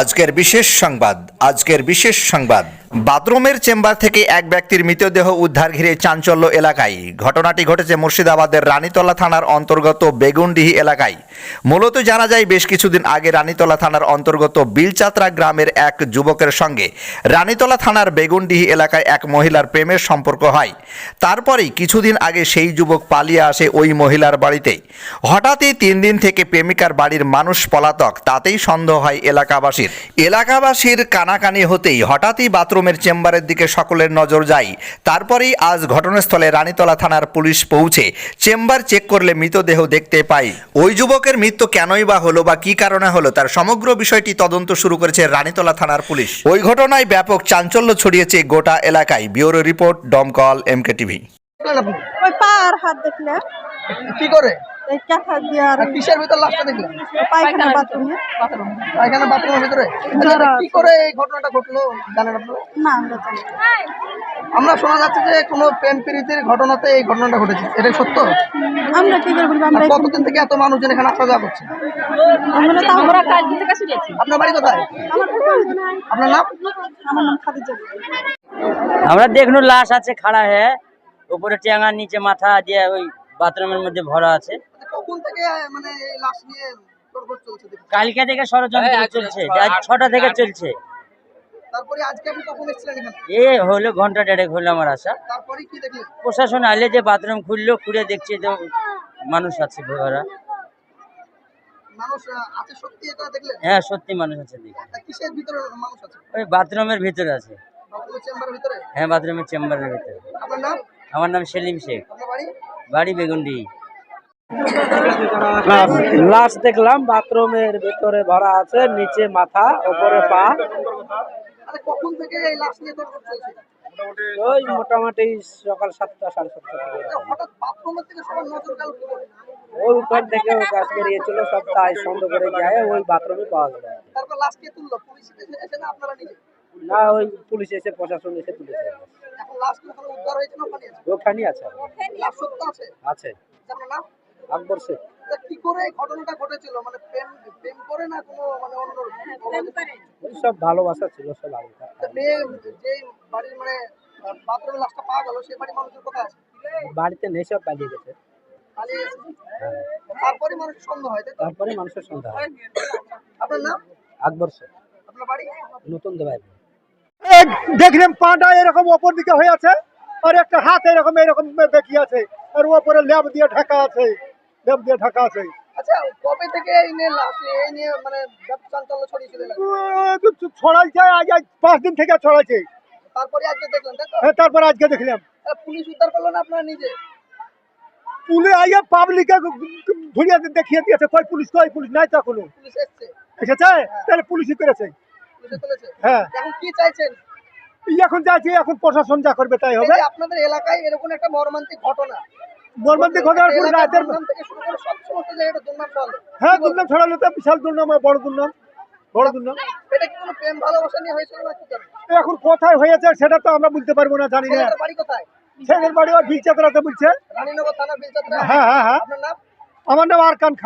আজকের বিশেষ সংবাদ আজকের বিশেষ সংবাদ। বাথরুমের চেম্বার থেকে এক ব্যক্তির মৃতদেহ উদ্ধার ঘিরে চাঞ্চল্য এলাকায়। ঘটনাটি ঘটেছে মুর্শিদাবাদের রানীতলা থানার অন্তর্গত বেগুনডিহি এলাকায়। মূলত জানা যায়, বেশ কিছুদিন আগে রানীতলা থানার অন্তর্গত বিলচাত্রা গ্রামের এক যুবকের সঙ্গে রানীতলা থানার বেগুনডিহি এলাকায় এক মহিলার প্রেমের সম্পর্ক হয়। তারপরেই কিছুদিন আগে সেই যুবক পালিয়ে আসে ওই মহিলার বাড়িতে। হঠাৎই তিন দিন থেকে প্রেমিকার বাড়ির মানুষ পলাতক, তাতেই সন্দেহ হয় এলাকাবাসীর। এলাকাবাসীর কানাকানি হতেই হঠাৎই বাথরুমের চেম্বারের দিকে সকলের নজর যায়। তারপরেই আজ ঘটনাস্থলে রানীতলা থানার পুলিশ পৌঁছে চেম্বার চেক করলে মৃতদেহ দেখতে পাই। ওই যুবকের মৃত্যু কেনই বা হলো বা কি কারণে হলো তার সমগ্র বিষয়টি তদন্ত শুরু করেছে রানীতলা থানার পুলিশ। ওই ঘটনায় ব্যাপক চাঞ্চল্য ছড়িয়েছে গোটা এলাকায়। Bureau report Domkal MK TV হাত দেখলে। কি করে? কিসের ভিতর লাশটা দেখলেন? পায়খানা বাথরুমে। পায়খানা বাথরুমের ভিতরে? কি করে এই ঘটনাটা ঘটলো? জানেন আপনারা? না আমরা আমরা শোনা যাচ্ছে যে কোনো প্রেম প্রীতির ঘটনাতে এই ঘটনাটা ঘটেছে। এটা সত্য? আমরা কি করে বলব? আমরা কতদিন থেকে এত মানুষজন এখানে আসা যাওয়া করছে? আমরা তো আমরা কালকে থেকে শুনেছি। আপনার বাড়ি কোথায়। আপনার নাম? আমার নাম খাদিজা। আমরা দেখল লাশ আছে খাড়া হয়ে উপরে টেঙা নিচে মাথা দিয়ে ওই বাথরুমের মধ্যে ভরা আছে। আচ্ছা, মানে এই লাশ নিয়ে তোড়জোড় চলছে দেখুন? কালকে থেকে ষড়যন্ত্র চলছে। আজ ছটা থেকে চলছে। তারপরে আজকে আপনি কখন এসেছিলেন এখানে? এ হলো ঘণ্টা দেড়েক হলো আমার আশা তারপরে কি দেখলেন? প্রশাসন আলে যে বাথরুম খুললো খুলে দেখছে তো মানুষ আছে ঘোরা মানুষ আহ, আছে সত্যি এটা দেখলেন? হ্যাঁ সত্যি মানুষ আছে দেখি। তা কিসের ভিতরে আছে? ওই বাথরুমের ভিতরে আছে। ভিতরে? হ্যাঁ বাথরুমের চেম্বারের ভিতরে। নাম? আমার নাম সেলিম শেখ। বাড়ি বেগুন্ডি। লাশ দেখলাম বাথরুমের ভিতরে ভরা আছে নিচে মাথা উপরে পা। আরে কখন থেকে এই লাশ নিয়ে তোড়জোড় চলছে? ওই মোটামুটি সকাল সাতটা সাড়ে সাতটা থেকে। আরে হঠাৎ বাথরুমের থেকে সবার নজর গেল কি করে? ওই উপর থেকে গাছ বেরিয়েছিল সব তাই সন্দেহ করে যায় ওই বাথরুমে পাওয়া গেল। তারপর লাশ কে তুললো? পুলিশ এসে এসে না আপনারা নিজে? না ওই পুলিশ এসে প্রশাসন এসে তুলেছে। লাশ কি উদ্ধার হয়েছে না ওখানে আছে। ওখানে আছে। লাশ সত্য আছে? আছে। আপনার নাম আকবর শেখ। কি করে ঘটনাটা ঘটেছিল? মানে প্রেম প্রেম করে না কোনো মানে অন্য ওই সব ভালোবাসা ছিল সব আগেকার মেয়ে যে বাড়ির মানে বাথরুমে লাশটা পাওয়া গেল সেই বাড়ির মানুষের কোথায় আছে? বাড়িতে নেই সব পালিয়ে গেছে। গেছে তারপরে মানুষ সন্দেহ হয় তাই তারপরে মানুষের সন্ধ্যা হয়। আপনার নাম? আকবর শেখ। আপনার বাড়ি? নতুন দেবাই। দেখলাম পাটা এরকম ওপর দিকে হয়ে আছে আর একটা হাত এরকম এরকম বেঁকিয়ে আছে আর ওপরে ল্যাব দিয়ে ঢাকা আছে ল্যাব দিয়ে ঢাকা আছে। আচ্ছা মানে ছড়াইছে আজ আজ পাঁচ দিন থেকে ছড়াইছে। তারপরে আজকে দেখলেন হ্যাঁ, তারপর আজকে দেখলাম। পুলিশ উদ্ধার করল না আপনারা নিজে? পুলে আইয়া পাবলিকে ধরিয়ে দেখিয়ে দিয়েছে কই পুলিশ কই পুলিশ নাই তা কোনো পুলিশ এসছে? এসেছে? তাহলে পুলিশই করেছে। পুলিশে হ্যাঁ। এখন কি চাইছেন? এখন যাচ্ছি এখন প্রশাসন যা করবে তাই হবে। আপনাদের এলাকায় এরকম একটা মর্মান্তিক ঘটনা। মর্মান্তিক ঘটনার পর রাতের হ্যাঁ দুর্নাম ছড়ালো তো বিশাল দুর্নাম বড় দুর্নাম বড় দুর্নাম। এটা কি কোনো প্রেম ভালোবাসা নিয়ে হয়েছিল না এখন কোথায় হয়েছে সেটা তো আমরা বলতে পারব না জানি না। বাড়ি কোথায়? ছেলের বাড়ি ওই বলছে। রানীনগর থানার বিলচাত্রা হ্যাঁ হ্যাঁ হ্যাঁ। আপনার নাম? আমার নাম আরকান খান।